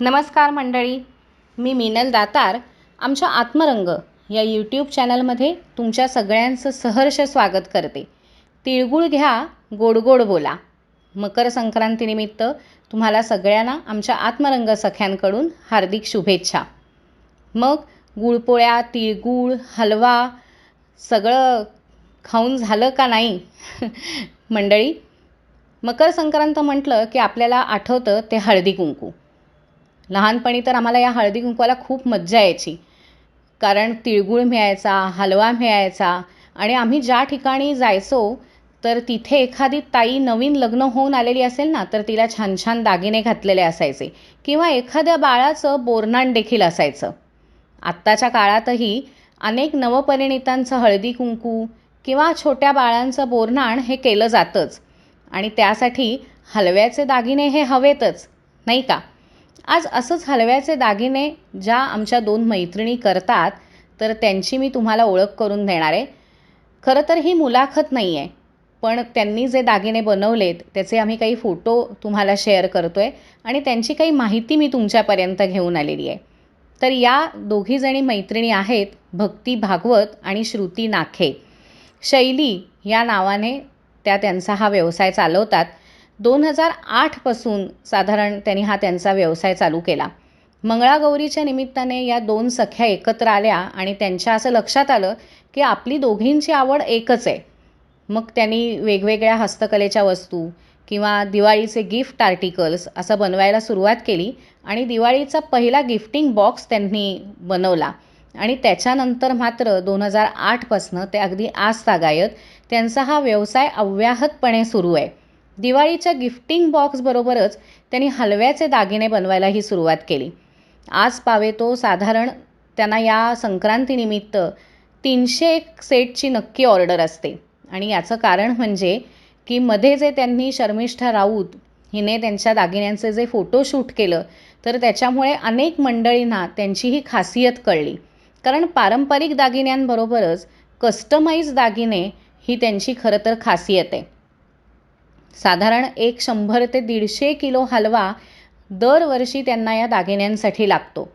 नमस्कार मंडळी मी मिनल दातार आमच्या आत्मरंग या यूट्यूब चॅनलमध्ये तुमच्या सगळ्यांचं सहर्ष स्वागत करते. तिळगुळ घ्या गोड गोड बोला. मकर संक्रांतीनिमित्त तुम्हाला सगळ्यांना आमच्या आत्मरंग सख्यांकडून हार्दिक शुभेच्छा. मग गुळपोळ्या तिळगुळ हलवा सगळं खाऊन झालं का नाही? मंडळी मकर संक्रांत म्हटलं की आपल्याला आठवतं ते हळदी कुंकू. लहानपणी तर आम्हाला या हळदी कुंकवाला खूप मज्जा यायची. कारण तिळगुळ मिळायचा हलवा मिळायचा आणि आम्ही ज्या ठिकाणी जायचो तर तिथे एखादी ताई नवीन लग्न होऊन आलेली असेल ना तर तिला छान छान दागिने घातलेले असायचे. किंवा एखाद्या बाळाचं बोरनाण देखील असायचं. आत्ताच्या काळातही अनेक नवपरिणितांचं हळदी कुंकू किंवा छोट्या बाळांचं बोरनाण हे केलं जातंच. आणि त्यासाठी हलव्याचे दागिने हे हवेतच नाही का? आज असंच हलव्याचे दागिने ज्या आमच्या दोन मैत्रिणी करतात तर त्यांची मी तुम्हाला ओळख करून देणार आहे. खरं तर ही मुलाखत नाही आहे पण त्यांनी जे दागिने बनवलेत त्याचे आम्ही काही फोटो तुम्हाला शेअर करतो आहे आणि त्यांची काही माहिती मी तुमच्यापर्यंत घेऊन आलेली आहे. तर या दोघीजणी मैत्रिणी आहेत भक्ती भागवत आणि श्रुती नाखे. शैली या नावाने त्या त्यांचा हा व्यवसाय चालवतात. दोन हजार आठपासून साधारण त्यांनी हा त्यांचा व्यवसाय चालू केला. मंगळागौरीच्या निमित्ताने या दोन सख्या एकत्र आल्या आणि त्यांच्या असं लक्षात आलं की आपली दोघींची आवड एकच आहे. मग त्यांनी वेगवेगळ्या हस्तकलेच्या वस्तू किंवा दिवाळीचे गिफ्ट आर्टिकल्स असं बनवायला सुरुवात केली आणि दिवाळीचा पहिला गिफ्टिंग बॉक्स त्यांनी बनवला. आणि त्याच्यानंतर मात्र दोन हजार आठपासनं ते अगदी आजतागायत त्यांचा हा व्यवसाय अव्याहतपणे सुरू आहे. दिवाळीच्या गिफ्टिंग बॉक्सबरोबरच त्यांनी हलव्याचे दागिने बनवायलाही सुरुवात केली. आज पावे तो साधारण त्यांना या संक्रांतीनिमित्त तीनशे एक सेटची नक्की ऑर्डर असते. आणि याचं कारण म्हणजे की मध्ये जे त्यांनी शर्मिष्ठा राऊत हिने त्यांच्या दागिन्यांचे जे फोटोशूट केलं तर त्याच्यामुळे अनेक मंडळींना त्यांची ही खासियत कळली. कारण पारंपरिक दागिन्यांबरोबरच कस्टमाइज दागिने ही त्यांची खरं तर खासियत आहे. साधारण एक शंभर ते दीडशे किलो हलवा दरवर्षी त्यांना या दागिन्यांसाठी लागतो.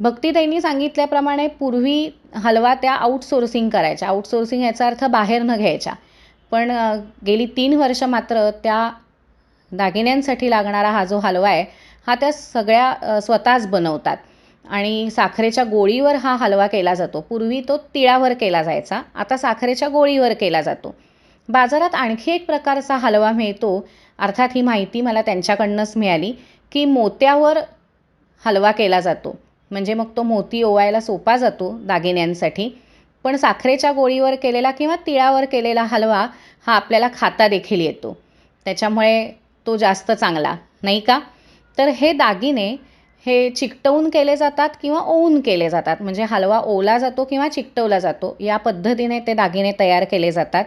भक्तीताईंनी सांगितल्याप्रमाणे पूर्वी हलवा त्या आउटसोर्सिंग करायच्या. आउटसोर्सिंग याचा अर्थ बाहेर न घ्यायच्या. पण गेली तीन वर्ष मात्र त्या दागिन्यांसाठी लागणारा हा जो हलवा आहे हा त्या सगळ्या स्वतःच बनवतात. आणि साखरेच्या गोळीवर हा हलवा केला जातो. पूर्वी तो तिळावर केला जायचा. आता साखरेच्या गोळीवर केला जातो. बाजारात आणखी एक प्रकारचा हलवा मिळतो. अर्थात ही माहिती मला त्यांच्याकडनंच मिळाली की मोत्यावर हलवा केला जातो. म्हणजे मग तो मोती ओवायला सोपा जातो दागिन्यांसाठी. पण साखरेच्या गोळीवर केलेला किंवा तिळावर केलेला हलवा हा आपल्याला खाता देखील येतो. त्याच्यामुळे तो जास्त चांगला नाही का? तर हे दागिने हे चिकटवून केले जातात किंवा ओवून केले जातात. म्हणजे हलवा ओला जातो किंवा चिकटवला जातो. या पद्धतीने ते दागिने तयार केले जातात.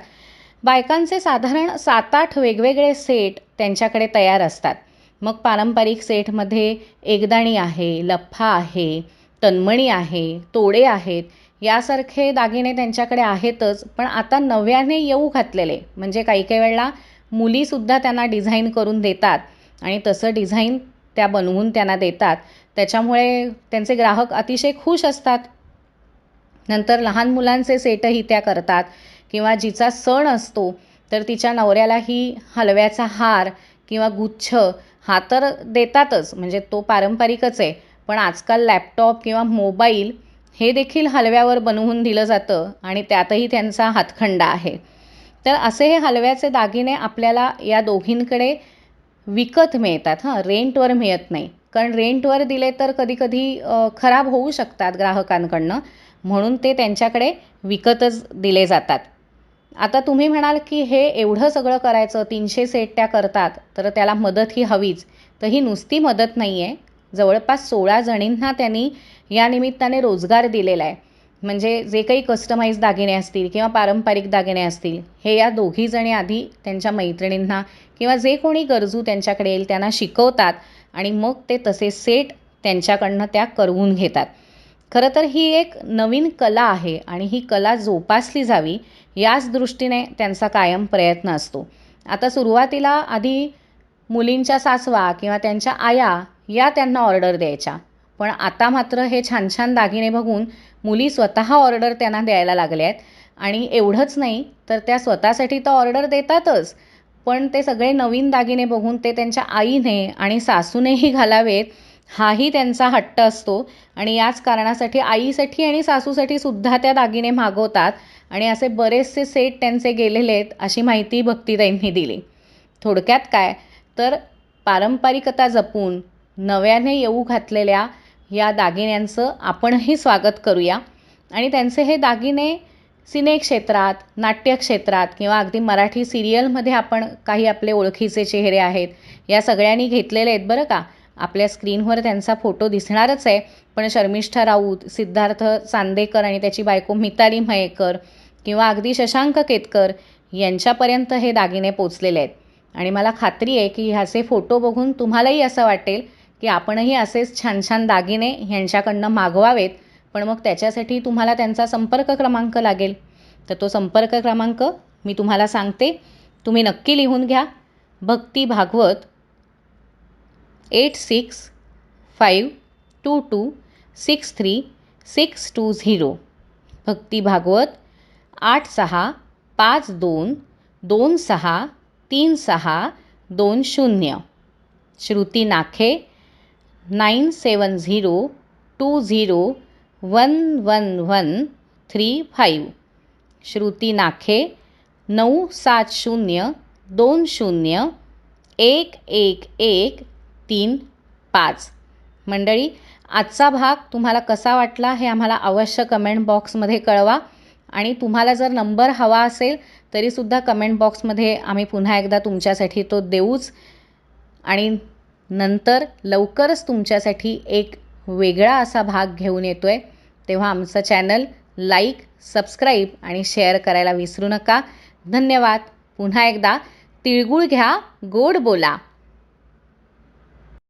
बायकांचे साधारण सात आठ वेगवेगळे सेट त्यांच्याकडे तयार असतात. मग पारंपरिक सेटमध्ये एकदाणी आहे लफ्फा आहे तन्मणी आहे तोडे आहेत यासारखे दागिने त्यांच्याकडे आहेतच पण आता नव्याने येऊ घातलेले. म्हणजे काही काही वेळेला मुलीसुद्धा त्यांना डिझाईन करून देतात आणि तसं डिझाईन त्या बनवून त्यांना देतात. त्याच्यामुळे त्यांचे ग्राहक अतिशय खुश असतात. नंतर लहान मुलांचे सेटही त्या करतात. किंवा जिचा सण असतो तर तिच्या नवऱ्यालाही हलव्याचा हार किंवा गुच्छ हा तर देतातच. म्हणजे तो पारंपरिकच आहे. पण आजकाल लॅपटॉप किंवा मोबाईल हे देखील हलव्यावर बनवून दिलं जातं आणि त्यातही त्यांचा हातखंडा आहे. तर असे हे हलव्याचे दागिने आपल्याला या दोघींकडे विकत मिळतात. हां रेंटवर मिळत नाही. कारण रेंटवर दिले तर कधीकधी खराब होऊ शकतात ग्राहकांकडनं. म्हणून ते त्यांच्याकडे विकतच दिले जातात. आता तुम्ही म्हणाल की हे एवढं सगळं करायचं तीनशे सेट त्या करतात तर त्याला मदत ही हवीच. तर ही नुसती मदत नाही आहे जवळपास सोळा जणींना त्यांनी या निमित्ताने रोजगार दिलेला आहे म्हणजे जे काही कस्टमाइज दागिने असतील किंवा पारंपरिक दागिने असतील हे या दोघीजणी आधी त्यांच्या मैत्रिणींना किंवा जे कोणी गरजू त्यांच्याकडे येईल त्यांना शिकवतात आणि मग ते तसे सेट त्यांच्याकडनं त्या करवून घेतात. खरं तर ही एक नवीन कला आहे आणि ही कला जोपासली जावी याच दृष्टीने त्यांचा कायम प्रयत्न असतो. आता सुरुवातीला आधी मुलींच्या सासवा किंवा त्यांच्या आया या त्यांना ऑर्डर द्यायच्या. पण आता मात्र हे छान छान दागिने बघून मुली स्वतः ऑर्डर त्यांना द्यायला लागल्या आहेत आणि एवढंच नाही तर त्या स्वतःसाठी तर ऑर्डर देतातच. पण ते सगळे नवीन दागिने बघून ते त्यांच्या आईने आणि सासूनेही घालावेत. हाही त्यांचा हट्ट असतो. आणि याच कारणासाठी आईसाठी आणि सासूसाठी सुद्धा त्या दागिने मागवतात. आणि असे बरेचसे सेट त्यांचे गेलेले आहेत अशी माहिती भक्तीताईंनी दिली. थोडक्यात काय? तर पारंपरिकता जपून नव्याने येऊ घातलेल्या या दागिन्यांचं आपणही स्वागत करूया. आणि त्यांचे हे दागिने सिनेक्षेत्रात नाट्यक्षेत्रात किंवा अगदी मराठी सिरियलमध्ये आपण काही आपले ओळखीचे चेहरे आहेत या सगळ्यांनी घेतलेले आहेत बरं का? आपल्या स्क्रीनवर त्यांचा फोटो दिसणारच आहे. पण शर्मिष्ठा राऊत सिद्धार्थ चांदेकर आणि त्याची बायको मिताली मयेकर किंवा अगदी शशांक केतकर यांच्यापर्यंत हे दागिने पोचलेले आहेत. आणि मला खात्री आहे की ह्याचे फोटो बघून तुम्हालाही असं वाटेल की आपणही असेच छान छान दागिने ह्यांच्याकडनं मागवावेत पण मग त्याच्यासाठी तुम्हाला त्यांचा संपर्क क्रमांक लागेल. तर तो संपर्क क्रमांक मी तुम्हाला सांगते. तुम्ही नक्की लिहून घ्या. Bhakti Bhagwat eight six five two two six three six two zero Bhakti Bhagwat आठ सहा पाच दोन दोन सहा तीन सहा दोन शून्य. Shruti Nakhe nine seven zero two zero one one one three five. Shruti Nakhe नऊ सात शून्य दोन शून्य एक एक एक तीन पाच. मंडळी आजचा भाग तुम्हाला कसा वाटला हे आम्हाला अवश्य कमेंट बॉक्समध्ये कळवा आणि तुम्हाला जर नंबर हवा असेल तरीसुद्धा कमेंट बॉक्समध्ये आम्ही पुन्हा एकदा तुमच्यासाठी तो देऊच आणि नंतर लवकरच तुमच्यासाठी एक वेगळा असा भाग घेऊन येतो आहे तेव्हा आमचं चॅनल लाईक सबस्क्राईब आणि शेअर करायला विसरू नका. धन्यवाद. पुन्हा एकदा तिळगुळ घ्या गोड बोला.